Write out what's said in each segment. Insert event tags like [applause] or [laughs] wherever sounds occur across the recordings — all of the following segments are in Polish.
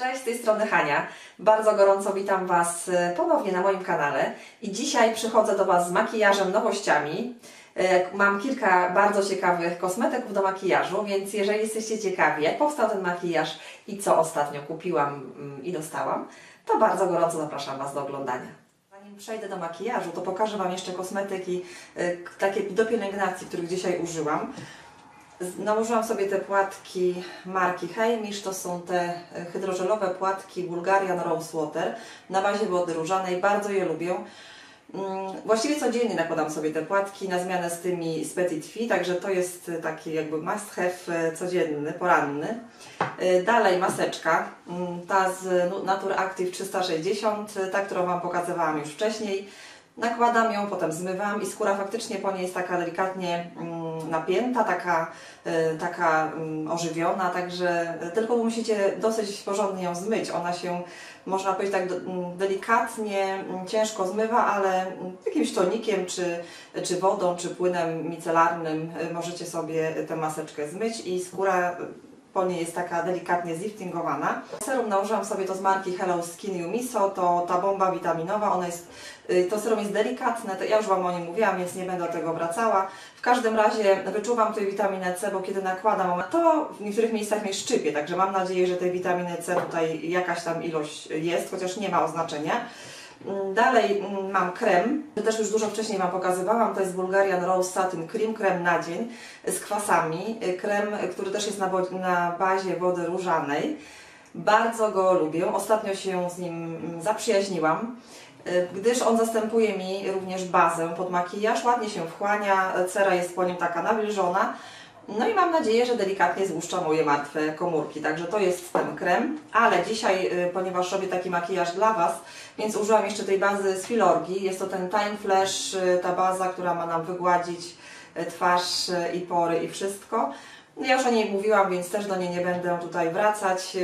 Cześć, z tej strony Hania. Bardzo gorąco witam Was e, ponownie na moim kanale i dzisiaj przychodzę do Was z makijażem, nowościami. E, Mam kilka bardzo ciekawych kosmetyków do makijażu, więc jeżeli jesteście ciekawi, jak powstał ten makijaż i co ostatnio kupiłam mm, i dostałam, to bardzo gorąco zapraszam Was do oglądania. Zanim przejdę do makijażu, to pokażę Wam jeszcze kosmetyki e, takie do pielęgnacji, których dzisiaj użyłam. Nałożyłam sobie te płatki marki Heimish, to są te e, hydrożelowe płatki Bulgarian Rose Water na bazie wody różanej, bardzo je lubię. Mm, Właściwie codziennie nakładam sobie te płatki na zmianę z tymi z Petit Fi, także to jest taki jakby must have e, codzienny, poranny. E, Dalej maseczka, mm, ta z Natur Active 360, e, ta którą Wam pokazywałam już wcześniej. Nakładam ją, potem zmywam i skóra faktycznie po niej jest taka delikatnie mm, napięta, taka, e, taka mm, ożywiona, także e, tylko musicie dosyć porządnie ją zmyć. Ona się, można powiedzieć tak mm, delikatnie, ciężko zmywa, ale jakimś tonikiem, czy, czy wodą, czy płynem micelarnym e, możecie sobie tę maseczkę zmyć i skóra po niej jest taka delikatnie zliftingowana. Serum nałożyłam sobie to z marki Hello Skin Umiso, to ta bomba witaminowa, ona jest, y, to serum jest delikatne, to ja już Wam o nim mówiłam, więc nie będę do tego wracała. W każdym razie wyczuwam tutaj witaminę C, bo kiedy nakładam, to w niektórych miejscach mnie szczypie, także mam nadzieję, że tej witaminy C tutaj jakaś tam ilość jest, chociaż nie ma oznaczenia. Mm, Dalej mm, mam krem, to też już dużo wcześniej Wam pokazywałam, to jest Bulgarian Rose Satin Cream, krem na dzień z kwasami. Y, Krem, y, który też jest na, na bazie wody różanej. Bardzo go lubię, ostatnio się z nim mm, zaprzyjaźniłam, y, gdyż on zastępuje mi również bazę pod makijaż, ładnie się wchłania, cera jest po nim taka nawilżona. No i mam nadzieję, że delikatnie złuszcza moje martwe komórki. Także to jest ten krem. Ale dzisiaj, y, ponieważ robię taki makijaż dla Was, więc użyłam jeszcze tej bazy z Filorgi. Jest to ten Time Flash, y, ta baza, która ma nam wygładzić y, twarz i pory i wszystko. No ja już o niej mówiłam, więc też do niej nie będę tutaj wracać.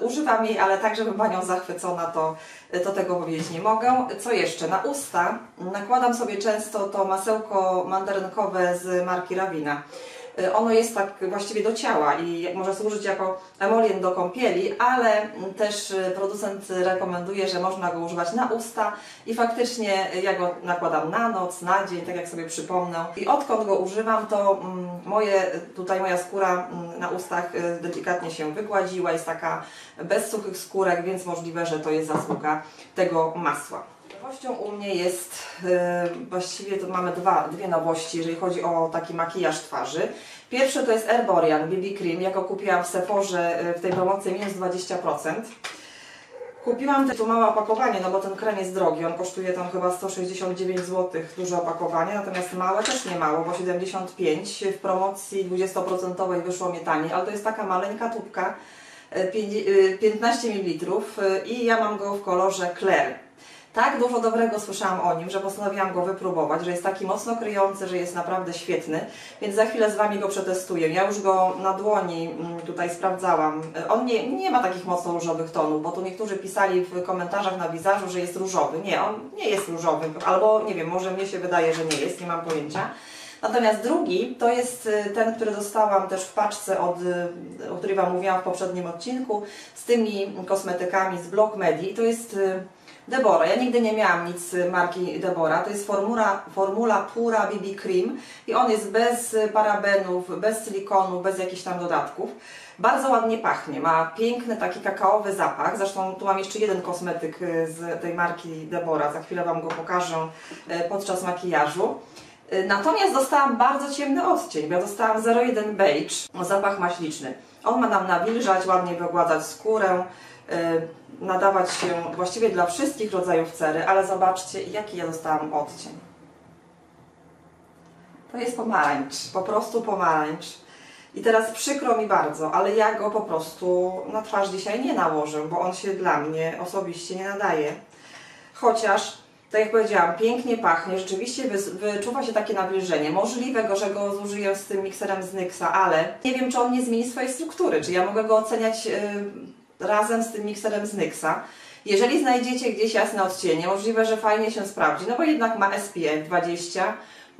Używam jej, ale tak, żebym Panią zachwycona, to, to tego powiedzieć nie mogę. Co jeszcze? Na usta nakładam sobie często to masełko mandarynkowe z marki Ravina. Y, Ono jest tak właściwie do ciała i może służyć jako emolient do kąpieli, ale też y, producent rekomenduje, że można go używać na usta i faktycznie ja go nakładam na noc, na dzień, tak jak sobie przypomnę. I odkąd go używam, to mm, moje, tutaj moja skóra mm, na ustach y, delikatnie się wygładziła, jest taka bez suchych skórek, więc możliwe, że to jest zasługa tego masła. Nowością u mnie jest, e, właściwie to mamy dwa, dwie nowości, jeżeli chodzi o taki makijaż twarzy. Pierwszy to jest Erborian BB Cream, ja go kupiłam w Sephorze e, w tej promocji minus 20%. Kupiłam tu małe opakowanie, no bo ten krem jest drogi, on kosztuje tam chyba 169 zł, duże opakowanie, natomiast małe też nie mało, bo 75, w promocji 20% wyszło mi taniej, ale to jest taka maleńka tubka, e, pięć- e, 15 ml e, i ja mam go w kolorze Claire. Tak dużo dobrego słyszałam o nim, że postanowiłam go wypróbować, że jest taki mocno kryjący, że jest naprawdę świetny, więc za chwilę z Wami go przetestuję. Ja już go na dłoni mm, tutaj sprawdzałam. On nie, nie ma takich mocno różowych tonów, bo tu niektórzy pisali w komentarzach na wizażu, że jest różowy. Nie, on nie jest różowy, albo nie wiem, może mnie się wydaje, że nie jest, nie mam pojęcia. Natomiast drugi to jest y, ten, który dostałam też w paczce, od, y, o której Wam mówiłam w poprzednim odcinku, z tymi kosmetykami z Block Medi. To jest y, Debora. Ja nigdy nie miałam nic marki Debora. To jest formula, formula Pura BB Cream i on jest bez parabenów, bez silikonu, bez jakichś tam dodatków. Bardzo ładnie pachnie, ma piękny taki kakaowy zapach. Zresztą tu mam jeszcze jeden kosmetyk y, z tej marki Debora. Za chwilę Wam go pokażę y, podczas makijażu. Y, Natomiast dostałam bardzo ciemny odcień, bo ja dostałam 01 Beige, zapach maśliczny. On ma nam nawilżać, ładnie wygładzać skórę, nadawać się właściwie dla wszystkich rodzajów cery, ale zobaczcie jaki ja dostałam odcień. To jest pomarańcz, po prostu pomarańcz. I teraz przykro mi bardzo, ale ja go po prostu na twarz dzisiaj nie nałożę, bo on się dla mnie osobiście nie nadaje. Chociaż, tak jak powiedziałam, pięknie pachnie, rzeczywiście wyczuwa się takie nawilżenie. Możliwe, że go zużyję z tym mikserem z Nyxa, ale nie wiem, czy on nie zmieni swojej struktury, czy ja mogę go oceniać y, razem z tym mikserem z Nyxa. Jeżeli znajdziecie gdzieś jasne odcienie, możliwe, że fajnie się sprawdzi, no bo jednak ma SPF 20,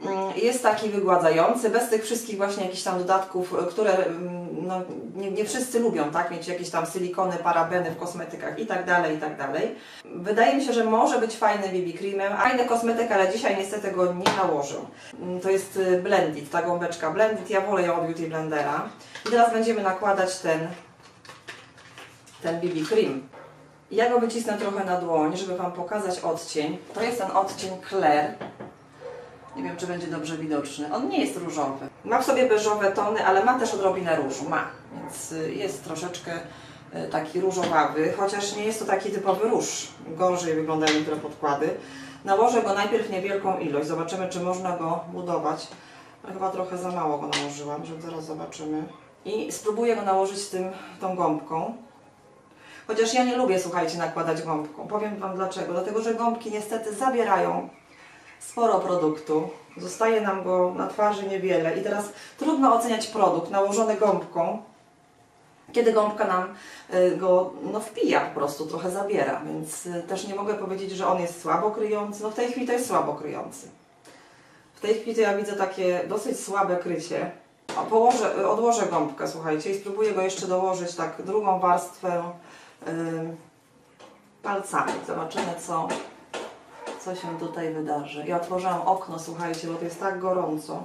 Mm, Jest taki wygładzający, bez tych wszystkich właśnie jakichś tam dodatków, y, które mm, no, nie, nie wszyscy lubią, tak? Mieć jakieś tam silikony, parabeny w kosmetykach i tak dalej, i tak dalej. Wydaje mi się, że może być fajny BB creamem, fajny kosmetyk, ale dzisiaj niestety go nie nałożę. Mm, To jest y, Blendit, ta gąbeczka Blendit, ja wolę ją od Beauty Blendera. I teraz będziemy nakładać ten, ten BB cream. Ja go wycisnę trochę na dłoń, żeby Wam pokazać odcień. To jest ten odcień Claire. Nie wiem, czy będzie dobrze widoczny. On nie jest różowy. Ma w sobie beżowe tony, ale ma też odrobinę różu. Ma, więc y, jest troszeczkę y, taki różowawy, chociaż nie jest to taki typowy róż. Gorzej wyglądają niektóre podkłady. Nałożę go najpierw niewielką ilość. Zobaczymy, czy można go budować. Chyba trochę za mało go nałożyłam, że zaraz zobaczymy. I spróbuję go nałożyć tym, tą gąbką. Chociaż ja nie lubię, słuchajcie, nakładać gąbką. Powiem Wam dlaczego. Dlatego, że gąbki niestety zabierają sporo produktu. Zostaje nam go na twarzy niewiele. I teraz trudno oceniać produkt nałożony gąbką, kiedy gąbka nam y, go no, wpija po prostu, trochę zabiera. Więc y, też nie mogę powiedzieć, że on jest słabo kryjący. No w tej chwili to jest słabo kryjący. W tej chwili to ja widzę takie dosyć słabe krycie. Położę, odłożę gąbkę, słuchajcie, i spróbuję go jeszcze dołożyć tak drugą warstwę palcami. Zobaczymy, co, co się tutaj wydarzy. Ja otworzyłam okno, słuchajcie, bo to jest tak gorąco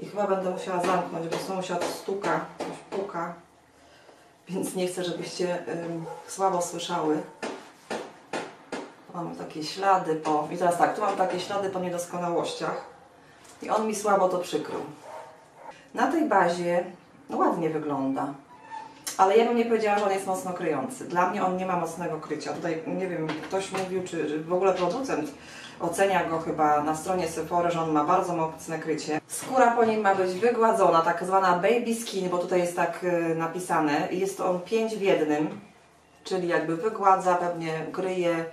i chyba będę musiała zamknąć, bo sąsiad stuka, coś puka, więc nie chcę, żebyście słabo słyszały. Tu Mamy takie ślady po... I teraz tak, tu mam takie ślady po niedoskonałościach i on mi słabo to przykrył. Na tej bazie no, ładnie wygląda. Ale ja bym nie powiedziała, że on jest mocno kryjący. Dla mnie on nie ma mocnego krycia. Tutaj nie wiem, ktoś mówił, czy w ogóle producent ocenia go chyba na stronie Sephora, że on ma bardzo mocne krycie. Skóra po nim ma być wygładzona, tak zwana baby skin, bo tutaj jest tak y, napisane. Jest on 5 w jednym, czyli jakby wygładza, pewnie kryje,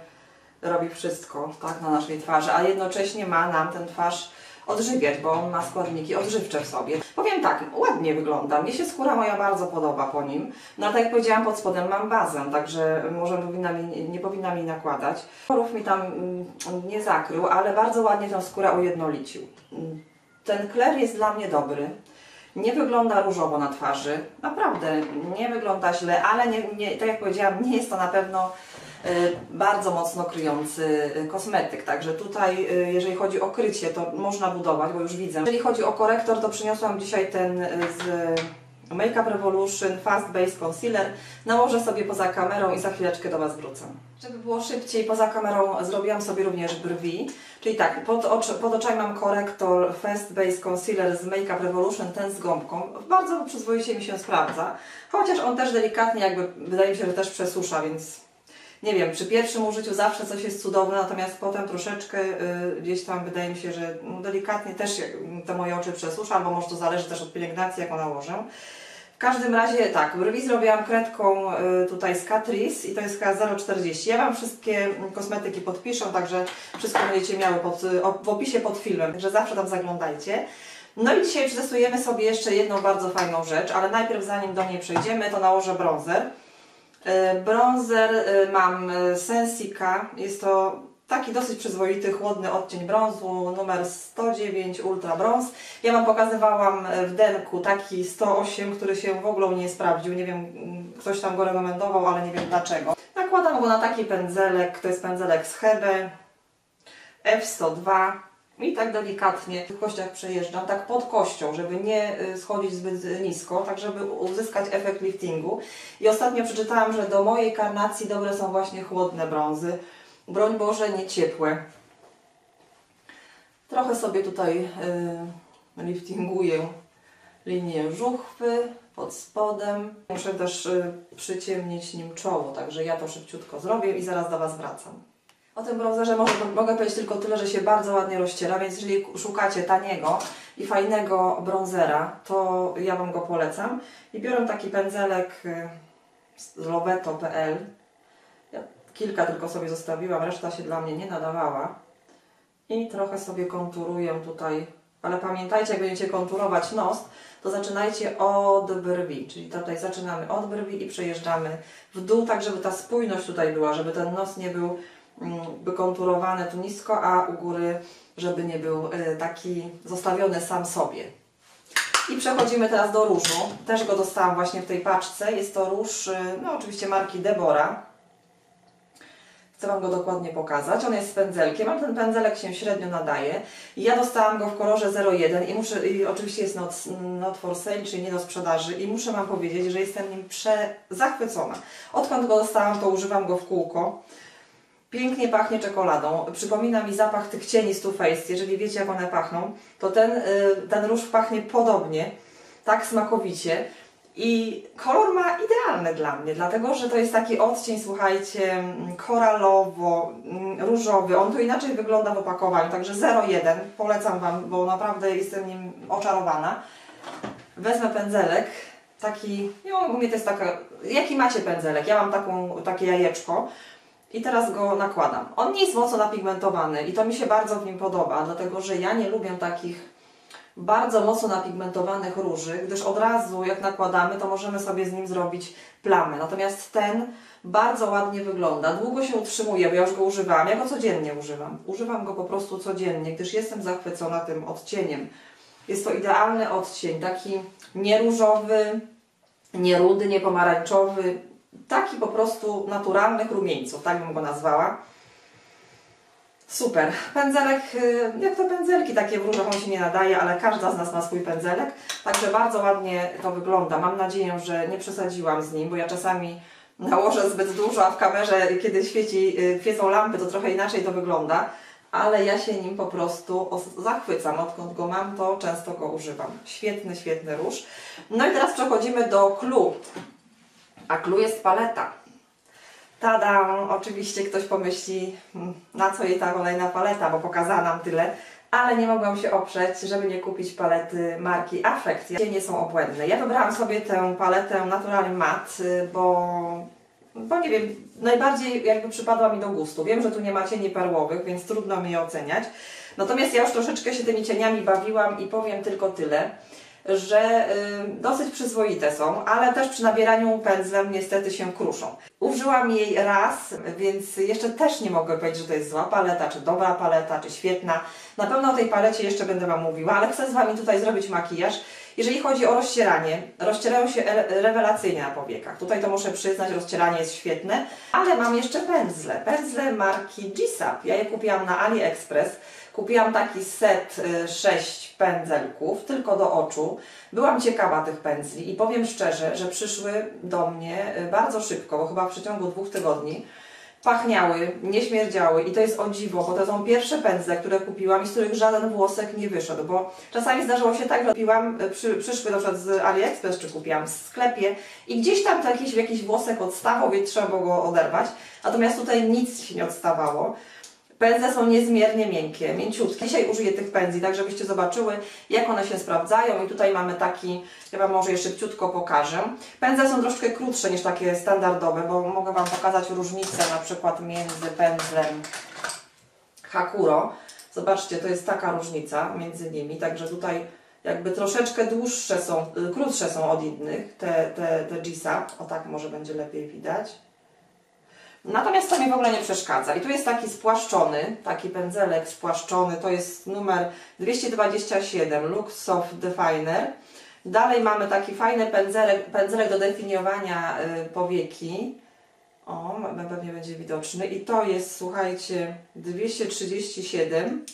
robi wszystko tak na naszej twarzy, a jednocześnie ma nam ten twarz odżywiać, bo on ma składniki odżywcze w sobie. Powiem tak, ładnie wygląda. Mnie się skóra moja bardzo podoba po nim. No tak jak powiedziałam, pod spodem mam bazę, także może powinna mi, nie powinna mi nakładać. Porów mi tam mm, nie zakrył, ale bardzo ładnie tę skórę ujednolicił. Ten kler jest dla mnie dobry. Nie wygląda różowo na twarzy. Naprawdę, nie wygląda źle, ale nie, nie, tak jak powiedziałam, nie jest to na pewno bardzo mocno kryjący y, kosmetyk. Także tutaj, y, jeżeli chodzi o krycie, to można budować, bo już widzę. Jeżeli chodzi o korektor, to przyniosłam dzisiaj ten y, z Makeup Revolution Fast Base Concealer. Nałożę sobie poza kamerą i za chwileczkę do Was wrócę. Żeby było szybciej, poza kamerą zrobiłam sobie również brwi. Czyli tak, pod, oczy, pod oczami mam korektor Fast Base Concealer z Makeup Revolution, ten z gąbką. Bardzo przyzwoicie mi się sprawdza. Chociaż on też delikatnie jakby, wydaje mi się, że też przesusza, więc nie wiem, przy pierwszym użyciu zawsze coś jest cudowne, natomiast potem troszeczkę y, gdzieś tam wydaje mi się, że no, delikatnie też te moje oczy przesusza, albo może to zależy też od pielęgnacji, jaką nałożę. W każdym razie tak, brwi zrobiłam kredką y, tutaj z Catrice i to jest chyba 0,40. Ja Wam wszystkie kosmetyki podpiszę, także wszystko będziecie miały pod, w opisie pod filmem, także zawsze tam zaglądajcie. No i dzisiaj przetestujemy sobie jeszcze jedną bardzo fajną rzecz, ale najpierw zanim do niej przejdziemy, to nałożę bronzer. Y, Bronzer y, mam y, Sensika. Jest to taki dosyć przyzwoity, chłodny odcień brązu, numer 109 Ultra Bronze. Ja Wam pokazywałam w denku taki 108, który się w ogóle nie sprawdził. Nie wiem, ktoś tam go rekomendował, ale nie wiem dlaczego. Nakładam go na taki pędzelek, to jest pędzelek z Hebe F102 i tak delikatnie w kościach przejeżdżam, tak pod kością, żeby nie y, schodzić zbyt nisko, tak żeby uzyskać efekt liftingu. I ostatnio przeczytałam, że do mojej karnacji dobre są właśnie chłodne brązy. Broń Boże, nie ciepłe. Trochę sobie tutaj y, liftinguję linię żuchwy pod spodem. Muszę też y, przyciemnić nim czoło, także ja to szybciutko zrobię i zaraz do Was wracam. O tym bronzerze może, mogę powiedzieć tylko tyle, że się bardzo ładnie rozciera, więc jeżeli szukacie taniego i fajnego bronzera, to ja Wam go polecam. I biorę taki pędzelek y, z loveto.pl. Ja kilka tylko sobie zostawiłam, reszta się dla mnie nie nadawała. I trochę sobie konturuję tutaj, ale pamiętajcie, jak będziecie konturować nos, to zaczynajcie od brwi, czyli tutaj zaczynamy od brwi i przejeżdżamy w dół, tak żeby ta spójność tutaj była, żeby ten nos nie był mm, wykonturowany tu nisko, a u góry żeby nie był y, taki zostawiony sam sobie. I przechodzimy teraz do różu. Też go dostałam właśnie w tej paczce. Jest to róż, y, no oczywiście marki Debora. Chcę Wam go dokładnie pokazać. On jest z pędzelkiem, ale ten pędzelek się średnio nadaje. Ja dostałam go w kolorze 01 i muszę, i oczywiście jest not, not for sale, czyli nie do sprzedaży i muszę Wam powiedzieć, że jestem nim prze zachwycona. Odkąd go dostałam, to używam go w kółko. Pięknie pachnie czekoladą. Przypomina mi zapach tych cieni z Too Faced. Jeżeli wiecie, jak one pachną, to ten, y, ten róż pachnie podobnie, tak smakowicie. I kolor ma idealny dla mnie, dlatego że to jest taki odcień, słuchajcie, koralowo-różowy. On tu inaczej wygląda w opakowaniu, także 01. Polecam Wam, bo naprawdę jestem nim oczarowana. Wezmę pędzelek, taki, nie u mnie to jest taka, jaki macie pędzelek? Ja mam taką, takie jajeczko i teraz go nakładam. On nie jest mocno napigmentowany i to mi się bardzo w nim podoba, dlatego że ja nie lubię takich bardzo mocno napigmentowanych róży, gdyż od razu jak nakładamy, to możemy sobie z nim zrobić plamę. Natomiast ten bardzo ładnie wygląda, długo się utrzymuje, bo ja już go używałam, ja go codziennie używam. Używam go po prostu codziennie, gdyż jestem zachwycona tym odcieniem. Jest to idealny odcień, taki nie różowy, nie rudy, nie pomarańczowy, taki po prostu naturalnych rumieńców, tak bym go nazwała. Super. Pędzelek, y, jak to pędzelki takie w różach, on się nie nadaje, ale każda z nas ma swój pędzelek. Także bardzo ładnie to wygląda. Mam nadzieję, że nie przesadziłam z nim, bo ja czasami nałożę zbyt dużo, a w kamerze, kiedy świeci, y, świecą lampy, to trochę inaczej to wygląda. Ale ja się nim po prostu zachwycam. Odkąd go mam, to często go używam. Świetny, świetny róż. No i teraz przechodzimy do clue. A clue jest paleta. Tada! Oczywiście ktoś pomyśli, hmm, na co jej ta kolejna paleta, bo pokazała nam tyle, ale nie mogłam się oprzeć, żeby nie kupić palety marki Affect. Nie są obłędne. Ja wybrałam sobie tę paletę Natural Matte, y, bo, bo nie wiem, najbardziej jakby przypadła mi do gustu. Wiem, że tu nie ma cieni perłowych, więc trudno mi je oceniać. Natomiast ja już troszeczkę się tymi cieniami bawiłam i powiem tylko tyle, że y, dosyć przyzwoite są, ale też przy nabieraniu pędzlem niestety się kruszą. Użyłam jej raz, więc jeszcze też nie mogę powiedzieć, że to jest zła paleta, czy dobra paleta, czy świetna. Na pewno o tej palecie jeszcze będę Wam mówiła, ale chcę z Wami tutaj zrobić makijaż. Jeżeli chodzi o rozcieranie, rozcierają się rewelacyjnie na powiekach. Tutaj to muszę przyznać, rozcieranie jest świetne, ale mam jeszcze pędzle. Pędzle marki G-Sap. Ja je kupiłam na AliExpress. Kupiłam taki set 6 y, pędzelków, tylko do oczu. Byłam ciekawa tych pędzli i powiem szczerze, że przyszły do mnie y, bardzo szybko, bo chyba w przeciągu dwóch tygodni pachniały, nie śmierdziały i to jest o dziwo, bo to są pierwsze pędzle, które kupiłam i z których żaden włosek nie wyszedł, bo czasami zdarzało się tak, że kupiłam, y, przy, przyszły na przykład z AliExpress, czy kupiłam w sklepie i gdzieś tam jakiś, jakiś włosek odstawał i trzeba było go oderwać, natomiast tutaj nic się nie odstawało. Pędzle są niezmiernie miękkie, mięciutkie. Dzisiaj użyję tych pędzli, tak żebyście zobaczyły, jak one się sprawdzają. I tutaj mamy taki, ja Wam może jeszcze szybciutko pokażę. Pędzle są troszkę krótsze niż takie standardowe, bo mogę Wam pokazać różnicę na przykład między pędzlem Hakuro. Zobaczcie, to jest taka różnica między nimi, także tutaj jakby troszeczkę dłuższe są, krótsze są od innych, te, te, te Gisa. O tak może będzie lepiej widać. Natomiast to mi w ogóle nie przeszkadza. I tu jest taki spłaszczony, taki pędzelek spłaszczony, to jest numer 227 Lux Soft Definer. Dalej mamy taki fajny pędzelek, pędzelek do definiowania y, powieki. O, pewnie będzie widoczny. I to jest, słuchajcie, 237.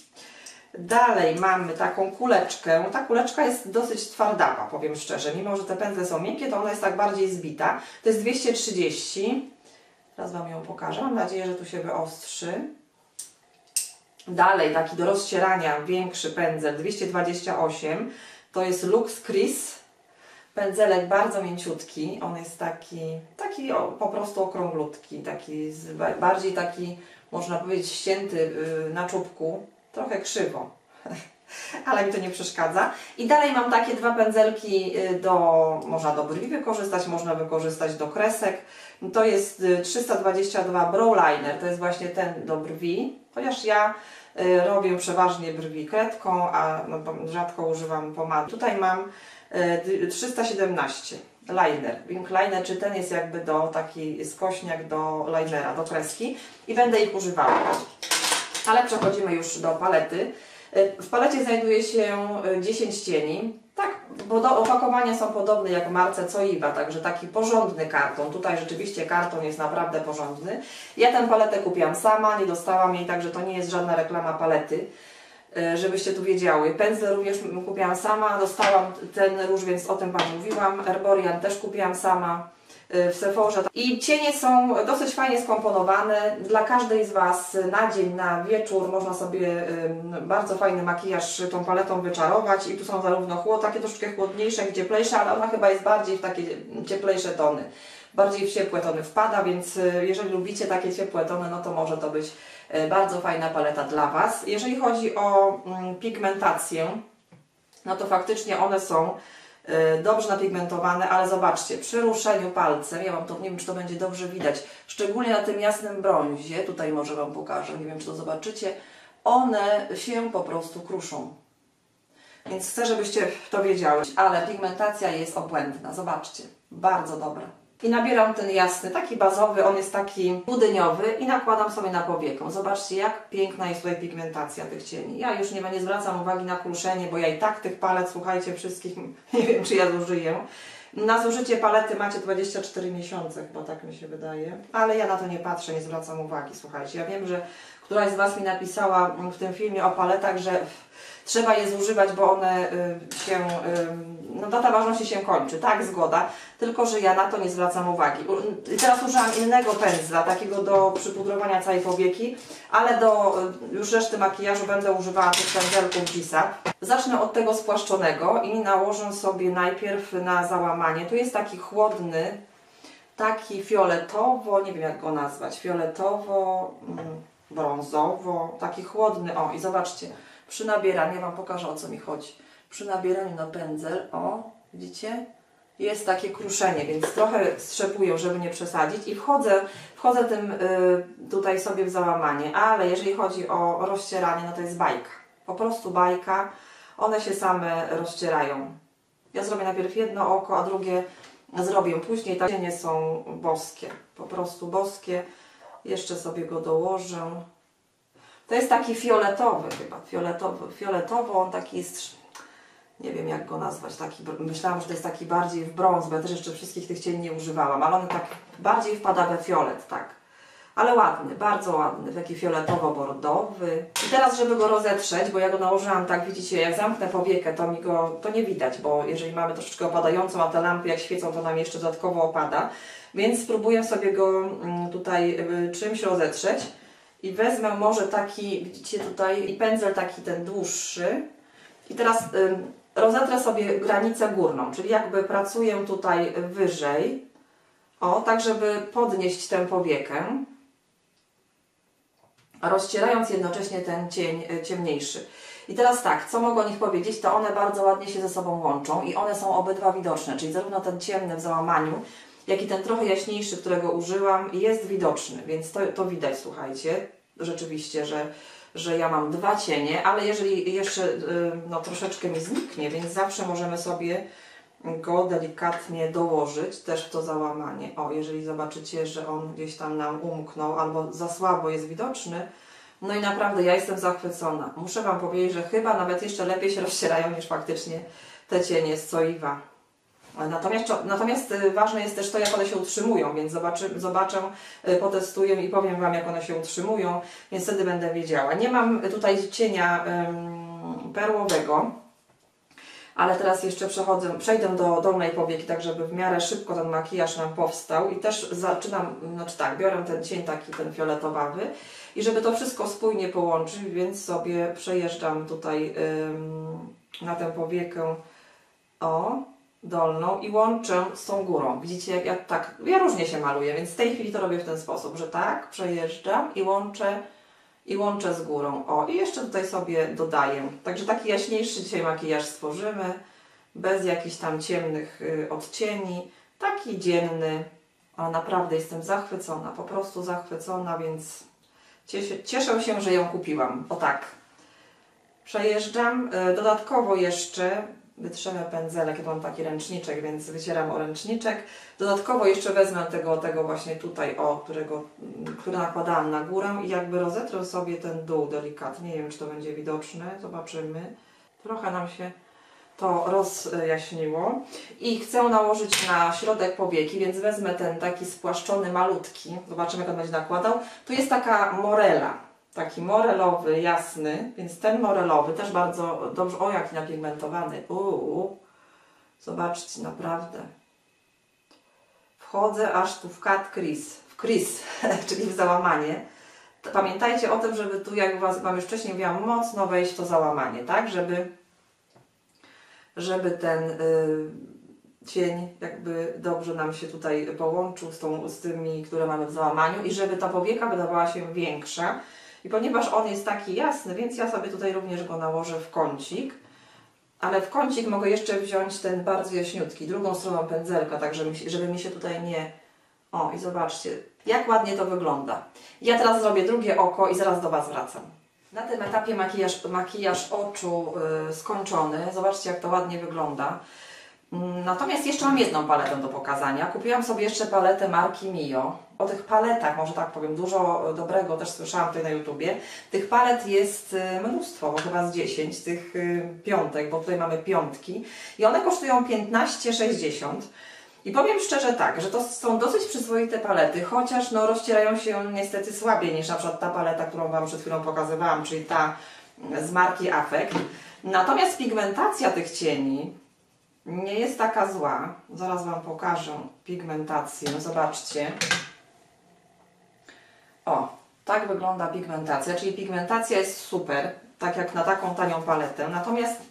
Dalej mamy taką kuleczkę. Ta kuleczka jest dosyć twardawa, powiem szczerze. Mimo, że te pędzle są miękkie, to ona jest tak bardziej zbita. To jest 230. Teraz Wam ją pokażę. Mam nadzieję, że tu się wyostrzy. Dalej taki do rozcierania większy pędzel 228. To jest Lux Chris. Pędzelek bardzo mięciutki. On jest taki, taki po prostu okrąglutki. Taki bardziej taki, można powiedzieć, ścięty yy, na czubku. Trochę krzywo. [laughs] ale mi to nie przeszkadza. I dalej mam takie dwa pędzelki y, do, można do brwi wykorzystać, można wykorzystać do kresek. To jest 322 y, Brow Liner, to jest właśnie ten do brwi, chociaż ja y, robię przeważnie brwi kredką, a no, rzadko używam pomady. Tutaj mam 317 liner, wing liner, czy ten jest jakby do taki skośniak do linera, do kreski i będę ich używała. Ale przechodzimy już do palety. Y, W palecie znajduje się y, 10 cieni. Tak, bo opakowania są podobne jak w marce Coiba, także taki porządny karton. Tutaj rzeczywiście karton jest naprawdę porządny. Ja tę paletę kupiłam sama, nie dostałam jej, także to nie jest żadna reklama palety, y, żebyście tu wiedziały. Pędzle również kupiłam sama, dostałam ten róż, więc o tym Wam mówiłam. Herborian też kupiłam sama w Sephorze. I cienie są dosyć fajnie skomponowane. Dla każdej z Was na dzień, na wieczór można sobie bardzo fajny makijaż tą paletą wyczarować. I tu są zarówno chłod, takie troszeczkę chłodniejsze, cieplejsze, ale ona chyba jest bardziej w takie cieplejsze tony. Bardziej w ciepłe tony wpada, więc y, jeżeli lubicie takie ciepłe tony, no to może to być y, bardzo fajna paleta dla Was. Jeżeli chodzi o mm, pigmentację, no to faktycznie one są y, dobrze napigmentowane, ale zobaczcie, przy ruszeniu palcem, ja Wam to, nie wiem czy to będzie dobrze widać, szczególnie na tym jasnym brązie, tutaj może Wam pokażę, nie wiem czy to zobaczycie, one się po prostu kruszą. Więc chcę, żebyście to wiedziały, ale pigmentacja jest obłędna, zobaczcie, bardzo dobra. I nabieram ten jasny, taki bazowy, on jest taki budyniowy i nakładam sobie na powiekę. Zobaczcie, jak piękna jest tutaj pigmentacja tych cieni. Ja już nie, nie zwracam uwagi na kruszenie, bo ja i tak tych palet, słuchajcie, wszystkich, [laughs] nie wiem czy ja zużyję. Na zużycie palety macie 24 miesiące, chyba tak mi się wydaje. Ale ja na to nie patrzę, nie zwracam uwagi, słuchajcie. Ja wiem, że któraś z Was mi napisała w tym filmie o paletach, że trzeba je zużywać, bo one y, się, y, no data ważności się kończy, tak, zgoda, tylko że ja na to nie zwracam uwagi. I teraz użyłam innego pędzla, takiego do przypudrowania całej powieki, ale do y, już reszty makijażu będę używała tych pędzelków Gisa. Zacznę od tego spłaszczonego i nałożę sobie najpierw na załamanie. Tu jest taki chłodny, taki fioletowo, nie wiem jak go nazwać, fioletowo, mm, brązowo, taki chłodny, o i zobaczcie, przy nabieraniu, ja Wam pokażę o co mi chodzi, przy nabieraniu na pędzel, o, widzicie, jest takie kruszenie, więc trochę strzepuję, żeby nie przesadzić i wchodzę, wchodzę tym y, tutaj sobie w załamanie, ale jeżeli chodzi o rozcieranie, no to jest bajka, po prostu bajka, one się same rozcierają. Ja zrobię najpierw jedno oko, a drugie zrobię później. Te cienie są boskie, po prostu boskie. Jeszcze sobie go dołożę. To jest taki fioletowy chyba, fioletowy, fioletowo, on taki jest, nie wiem jak go nazwać, taki, myślałam, że to jest taki bardziej w brąz, bo ja też jeszcze wszystkich tych cieni nie używałam, ale on tak bardziej wpada we fiolet, tak. Ale ładny, bardzo ładny, taki fioletowo-bordowy. I teraz, żeby go rozetrzeć, bo ja go nałożyłam tak, widzicie, jak zamknę powiekę, to mi go, to nie widać, bo jeżeli mamy troszeczkę opadającą, a te lampy jak świecą, to nam jeszcze dodatkowo opada. Więc spróbuję sobie go mm, tutaj y, czymś rozetrzeć. I wezmę może taki, widzicie tutaj, i pędzel taki ten dłuższy. I teraz rozetrę sobie granicę górną, czyli jakby pracuję tutaj wyżej, o, tak żeby podnieść tę powiekę, rozcierając jednocześnie ten cień y, ciemniejszy. I teraz tak, co mogę o nich powiedzieć, to one bardzo ładnie się ze sobą łączą i one są obydwa widoczne, czyli zarówno ten ciemny w załamaniu, jak i ten trochę jaśniejszy, którego użyłam, jest widoczny, więc to, to widać, słuchajcie, rzeczywiście, że, że ja mam dwa cienie, ale jeżeli jeszcze y, no, troszeczkę mi zniknie, więc zawsze możemy sobie go delikatnie dołożyć też w to załamanie. O, jeżeli zobaczycie, że on gdzieś tam nam umknął albo za słabo jest widoczny, no i naprawdę ja jestem zachwycona. Muszę Wam powiedzieć, że chyba nawet jeszcze lepiej się rozcierają niż faktycznie te cienie z Coiva. Natomiast, natomiast y, ważne jest też to, jak one się utrzymują, więc zobaczy, zobaczę, y, potestuję i powiem Wam, jak one się utrzymują, więc wtedy będę wiedziała. Nie mam tutaj cienia perłowego, ale teraz jeszcze przechodzę, przejdę do dolnej powieki, tak żeby w miarę szybko ten makijaż nam powstał i też zaczynam, znaczy tak, biorę ten cień taki, ten fioletowawy i żeby to wszystko spójnie połączyć, więc sobie przejeżdżam tutaj na tę powiekę, o, dolną i łączę z tą górą. Widzicie, jak ja tak, ja różnie się maluję, więc w tej chwili to robię w ten sposób, że tak, przejeżdżam i łączę i łączę z górą. O, i jeszcze tutaj sobie dodaję. Także taki jaśniejszy dzisiaj makijaż stworzymy, bez jakichś tam ciemnych y, odcieni. Taki dzienny, ale naprawdę jestem zachwycona, po prostu zachwycona, więc cieszę, cieszę się, że ją kupiłam. O tak. Przejeżdżam. Y, Dodatkowo jeszcze wytrzemy pędzelek, ja mam taki ręczniczek, więc wycieram o ręczniczek. Dodatkowo jeszcze wezmę tego, tego właśnie tutaj, o, którego, mm, który nakładałam na górę i jakby rozetrę sobie ten dół delikatnie. Nie wiem, czy to będzie widoczne, zobaczymy. Trochę nam się to rozjaśniło. I chcę nałożyć na środek powieki, więc wezmę ten taki spłaszczony, malutki. Zobaczymy, jak on będzie nakładał. Tu jest taka morela taki morelowy, jasny, więc ten morelowy też bardzo dobrze, o jaki napigmentowany, uuu, zobaczcie, naprawdę. Wchodzę aż tu w cut crease, w crease, [laughs] czyli w załamanie. Pamiętajcie o tym, żeby tu, jak was, Wam już wcześniej mówiłam, mocno wejść w to załamanie, tak, żeby, żeby ten y, cień jakby dobrze nam się tutaj połączył z, tą, z tymi, które mamy w załamaniu i żeby ta powieka wydawała się większa, i ponieważ on jest taki jasny, więc ja sobie tutaj również go nałożę w kącik. Ale w kącik mogę jeszcze wziąć ten bardzo jaśniutki, drugą stroną pędzelka, tak żeby mi, się, żeby mi się tutaj nie... O, i zobaczcie, jak ładnie to wygląda. Ja teraz zrobię drugie oko i zaraz do Was wracam. Na tym etapie makijaż, makijaż oczu yy, skończony. Zobaczcie, jak to ładnie wygląda. Mm, natomiast jeszcze mam jedną paletę do pokazania. Kupiłam sobie jeszcze paletę marki Mio. O tych paletach, może tak powiem, dużo dobrego też słyszałam tutaj na YouTubie. Tych palet jest y, mnóstwo, bo chyba z 10, tych y, piątek, bo tutaj mamy piątki. I one kosztują 15,60. I powiem szczerze tak, że to są dosyć przyzwoite palety, chociaż no, rozcierają się niestety słabiej niż na przykład ta paleta, którą Wam przed chwilą pokazywałam, czyli ta z marki Affect. Natomiast pigmentacja tych cieni nie jest taka zła. Zaraz Wam pokażę pigmentację. Zobaczcie. O, tak wygląda pigmentacja, czyli pigmentacja jest super, tak jak na taką tanią paletę. Natomiast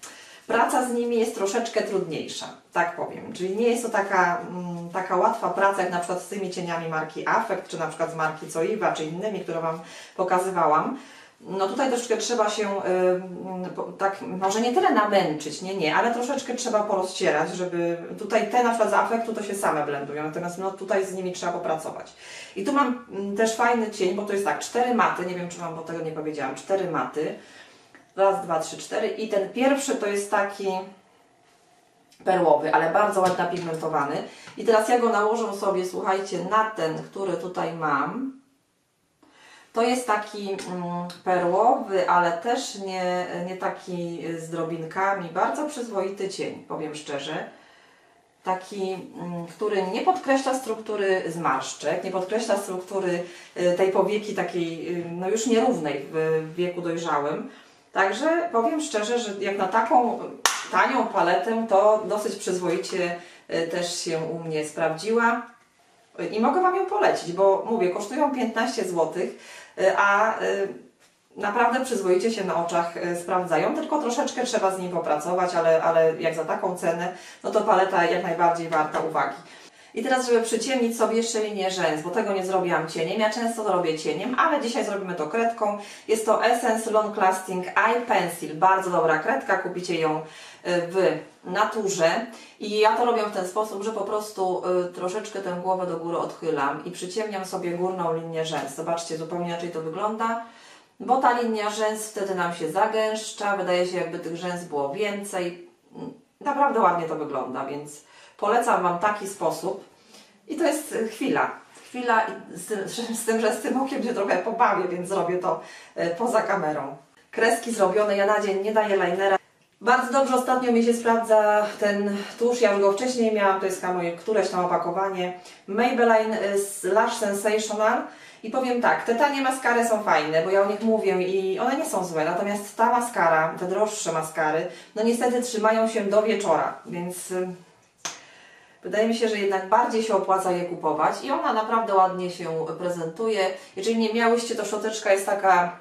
praca z nimi jest troszeczkę trudniejsza, tak powiem. Czyli nie jest to taka, mm, taka łatwa praca jak na przykład z tymi cieniami marki Affect, czy na przykład z marki Coiva, czy innymi, które Wam pokazywałam no tutaj troszeczkę trzeba się y, tak, może nie tyle namęczyć, nie, nie, ale troszeczkę trzeba porozcierać, żeby tutaj te na przykład z afektu to się same blendują, natomiast no tutaj z nimi trzeba popracować. I tu mam mm, też fajny cień, bo to jest tak, cztery maty, nie wiem czy Wam bo tego nie powiedziałam, cztery maty, raz, dwa, trzy, cztery i ten pierwszy to jest taki perłowy, ale bardzo ładnie napigmentowany i teraz ja go nałożę sobie, słuchajcie, na ten, który tutaj mam, to jest taki mm, perłowy, ale też nie, nie taki z drobinkami, bardzo przyzwoity cień, powiem szczerze. Taki, mm, który nie podkreśla struktury zmarszczek, nie podkreśla struktury y, tej powieki takiej y, no już nierównej w wieku dojrzałym. Także powiem szczerze, że jak na taką tanią paletę, to dosyć przyzwoicie y, też się u mnie sprawdziła. I mogę Wam ją polecić, bo mówię, kosztują 15 zł a y, naprawdę przyzwoicie się na oczach y, sprawdzają, tylko troszeczkę trzeba z nim popracować, ale, ale jak za taką cenę, no to paleta jak najbardziej warta uwagi. I teraz, żeby przyciemnić sobie jeszcze linię rzęs, bo tego nie zrobiłam cieniem, ja często to robię cieniem, ale dzisiaj zrobimy to kredką. Jest to Essence Long Lasting Eye Pencil, bardzo dobra kredka, kupicie ją w naturze i ja to robię w ten sposób, że po prostu y, troszeczkę tę głowę do góry odchylam i przyciemniam sobie górną linię rzęs. Zobaczcie, zupełnie inaczej to wygląda, bo ta linia rzęs wtedy nam się zagęszcza, wydaje się jakby tych rzęs było więcej. Naprawdę ładnie to wygląda, więc polecam Wam taki sposób i to jest chwila. Chwila z tym, z tym, że z tym okiem się trochę pobawię, więc zrobię to y, poza kamerą. Kreski zrobione, ja na dzień nie daję linera. Bardzo dobrze ostatnio mi się sprawdza ten tusz, ja już go wcześniej miałam, to jest chyba moje któreś tam opakowanie. Maybelline Lash Sensational. I powiem tak, te tanie maskary są fajne, bo ja o nich mówię i one nie są złe, natomiast ta maskara, te droższe maskary, no niestety trzymają się do wieczora, więc y, wydaje mi się, że jednak bardziej się opłaca je kupować. I ona naprawdę ładnie się prezentuje. Jeżeli nie miałyście, to szczoteczka jest taka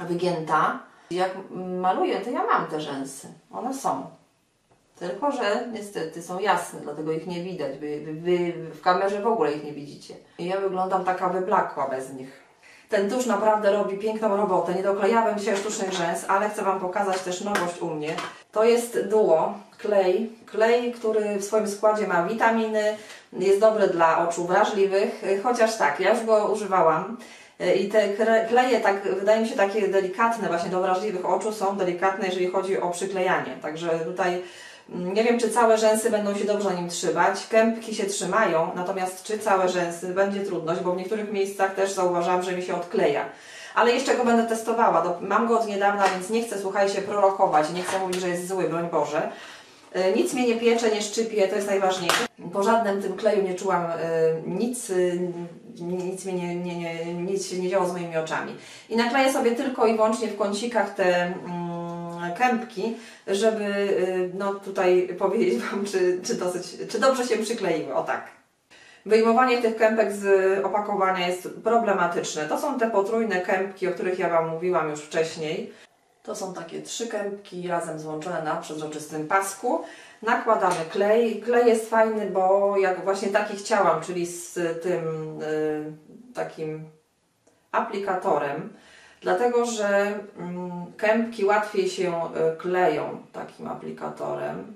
wygięta, jak maluję, to ja mam te rzęsy. One są. Tylko, że niestety są jasne, dlatego ich nie widać. Wy, wy, wy w kamerze w ogóle ich nie widzicie. I ja wyglądam taka wyblakła bez nich. Ten tusz naprawdę robi piękną robotę. Nie doklejałem dzisiaj sztucznych rzęs, ale chcę Wam pokazać też nowość u mnie. To jest duo, klej. Klej, który w swoim składzie ma witaminy, jest dobry dla oczu wrażliwych, chociaż tak, ja już go używałam. I te kleje, tak, wydaje mi się, takie delikatne właśnie do wrażliwych oczu są delikatne, jeżeli chodzi o przyklejanie. Także tutaj mm, nie wiem, czy całe rzęsy będą się dobrze nim trzymać. Kępki się trzymają, natomiast czy całe rzęsy będzie trudność, bo w niektórych miejscach też zauważam, że mi się odkleja. Ale jeszcze go będę testowała. Mam go od niedawna, więc nie chcę, słuchajcie, prorokować. Nie chcę mówić, że jest zły, broń Boże. E, nic mnie nie piecze, nie szczypie, to jest najważniejsze. Po żadnym tym kleju nie czułam e, nic, e, nic, mnie nie, nie, nie, nic się nie działo z moimi oczami. I nakleję sobie tylko i wyłącznie w kącikach te mm, kępki, żeby no, tutaj [laughs] powiedzieć Wam, czy, czy, dosyć, czy dobrze się przykleiły. O tak. Wyjmowanie tych kępek z opakowania jest problematyczne. To są te potrójne kępki, o których ja Wam mówiłam już wcześniej. To są takie trzy kępki razem złączone na przezroczystym pasku. Nakładamy klej. Klej jest fajny, bo jak właśnie taki chciałam, czyli z tym y, takim aplikatorem, dlatego że y, kępki łatwiej się y, kleją takim aplikatorem.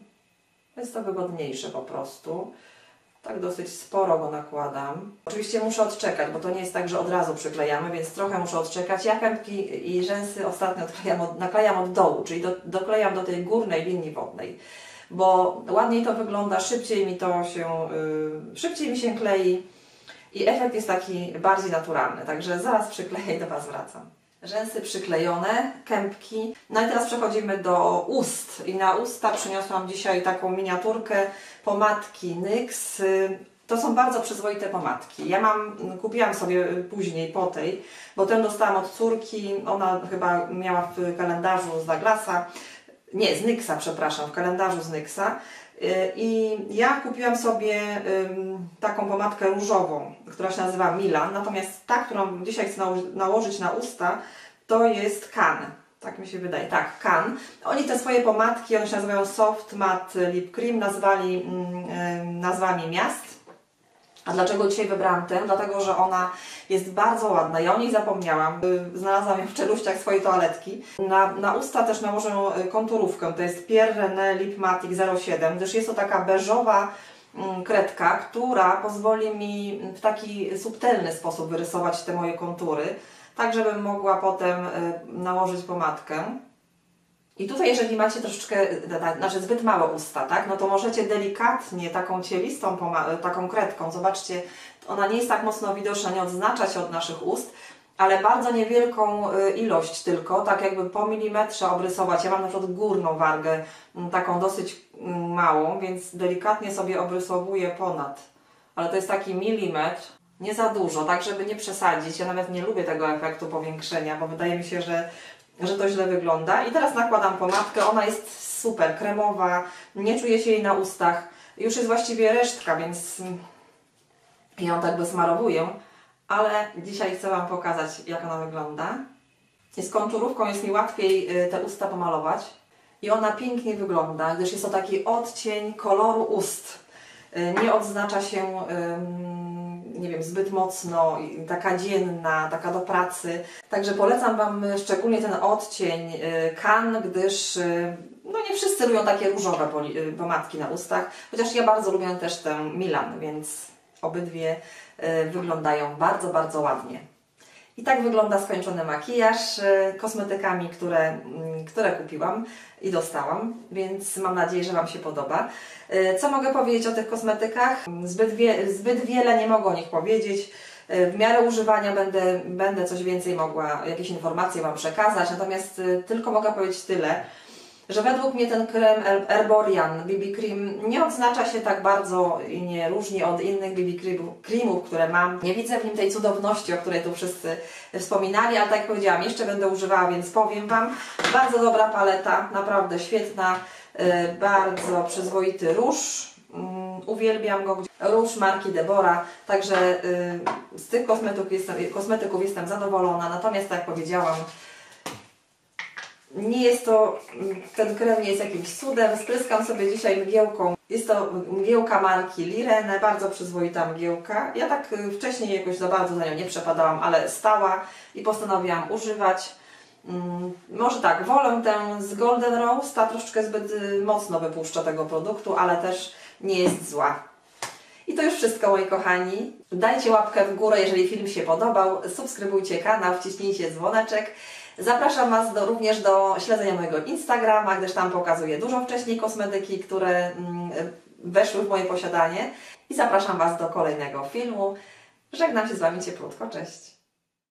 Jest to wygodniejsze po prostu. Tak dosyć sporo go nakładam. Oczywiście muszę odczekać, bo to nie jest tak, że od razu przyklejamy, więc trochę muszę odczekać. Ja kępki i rzęsy ostatnio odklejam od, naklejam od dołu, czyli do, doklejam do tej górnej linii wodnej, bo ładniej to wygląda, szybciej mi to się, yy, szybciej mi się klei i efekt jest taki bardziej naturalny. Także zaraz przykleję i do Was wracam rzęsy przyklejone, kępki. No i teraz przechodzimy do ust. I na usta przyniosłam dzisiaj taką miniaturkę pomadki NYX. To są bardzo przyzwoite pomadki. Ja mam, kupiłam sobie później po tej, bo tę dostałam od córki. Ona chyba miała w kalendarzu z Douglasa. Nie, z NYXa, przepraszam, w kalendarzu z NYXa. I ja kupiłam sobie taką pomadkę różową, która się nazywa Milan, natomiast ta, którą dzisiaj chcę nałożyć na usta, to jest Kan. Tak mi się wydaje, tak, Kan. Oni te swoje pomadki, one się nazywają Soft Matte Lip Cream, nazwali mm, nazwami miast. A dlaczego dzisiaj wybrałam tę? Dlatego, że ona jest bardzo ładna. Ja o niej zapomniałam. Y, znalazłam ją w czeluściach swojej toaletki. Na, na usta też nałożę y, konturówkę. To jest Pierre René Lip Matic 07, gdyż jest to taka beżowa mm, kredka, która pozwoli mi w taki subtelny sposób wyrysować te moje kontury, tak żebym mogła potem y, nałożyć pomadkę. I tutaj, jeżeli macie troszeczkę, znaczy zbyt małe usta, tak, no to możecie delikatnie taką cielistą, taką kredką, zobaczcie, ona nie jest tak mocno widoczna, nie odznacza się od naszych ust, ale bardzo niewielką y, ilość tylko, tak jakby po milimetrze obrysować. Ja mam na przykład górną wargę, taką dosyć małą, więc delikatnie sobie obrysowuję ponad. Ale to jest taki milimetr, nie za dużo, tak żeby nie przesadzić. Ja nawet nie lubię tego efektu powiększenia, bo wydaje mi się, że że to źle wygląda. I teraz nakładam pomadkę, ona jest super, kremowa, nie czuję się jej na ustach. Już jest właściwie resztka, więc ją tak bezmarowuję. Ale dzisiaj chcę Wam pokazać, jak ona wygląda. Z konturówką jest mi łatwiej y, te usta pomalować. I ona pięknie wygląda, gdyż jest to taki odcień koloru ust. Y, nie odznacza się nie wiem, zbyt mocno, taka dzienna, taka do pracy. Także polecam Wam szczególnie ten odcień kan, y, gdyż y, no nie wszyscy lubią takie różowe pomadki na ustach, chociaż ja bardzo lubię też tę Milan, więc obydwie wyglądają bardzo, bardzo ładnie. I tak wygląda skończony makijaż kosmetykami, które, mm, które kupiłam i dostałam, więc mam nadzieję, że Wam się podoba. E, co mogę powiedzieć o tych kosmetykach? Zbyt, wie, zbyt wiele nie mogę o nich powiedzieć. E, w miarę używania będę, będę coś więcej mogła, jakieś informacje Wam przekazać, natomiast e, tylko mogę powiedzieć tyle, że według mnie ten krem Erborian BB Cream nie odznacza się tak bardzo i nie różni od innych BB Creamów, które mam. Nie widzę w nim tej cudowności, o której tu wszyscy wspominali, ale tak jak powiedziałam, jeszcze będę używała, więc powiem Wam. Bardzo dobra paleta, naprawdę świetna, y, bardzo przyzwoity róż. Mm, uwielbiam go. Róż marki Debora, także y, z tych kosmetyków jestem, kosmetyków jestem zadowolona. Natomiast, tak jak powiedziałam, nie jest to, ten krem nie jest jakimś cudem. Spryskam sobie dzisiaj mgiełką. Jest to mgiełka marki Lirene, bardzo przyzwoita mgiełka. Ja tak y, wcześniej jakoś za bardzo za nią nie przepadałam, ale stała i postanowiłam używać. Mm, Może tak, wolę tę z Golden Rose, ta troszeczkę zbyt y, mocno wypuszcza tego produktu, ale też nie jest zła. I to już wszystko, moi kochani. Dajcie łapkę w górę, jeżeli film się podobał. Subskrybujcie kanał, wciśnijcie dzwoneczek. Zapraszam Was do, również do śledzenia mojego Instagrama, gdyż tam pokazuję dużo wcześniej kosmetyki, które mm, weszły w moje posiadanie. I zapraszam Was do kolejnego filmu. Żegnam się z Wami cieplutko. Cześć.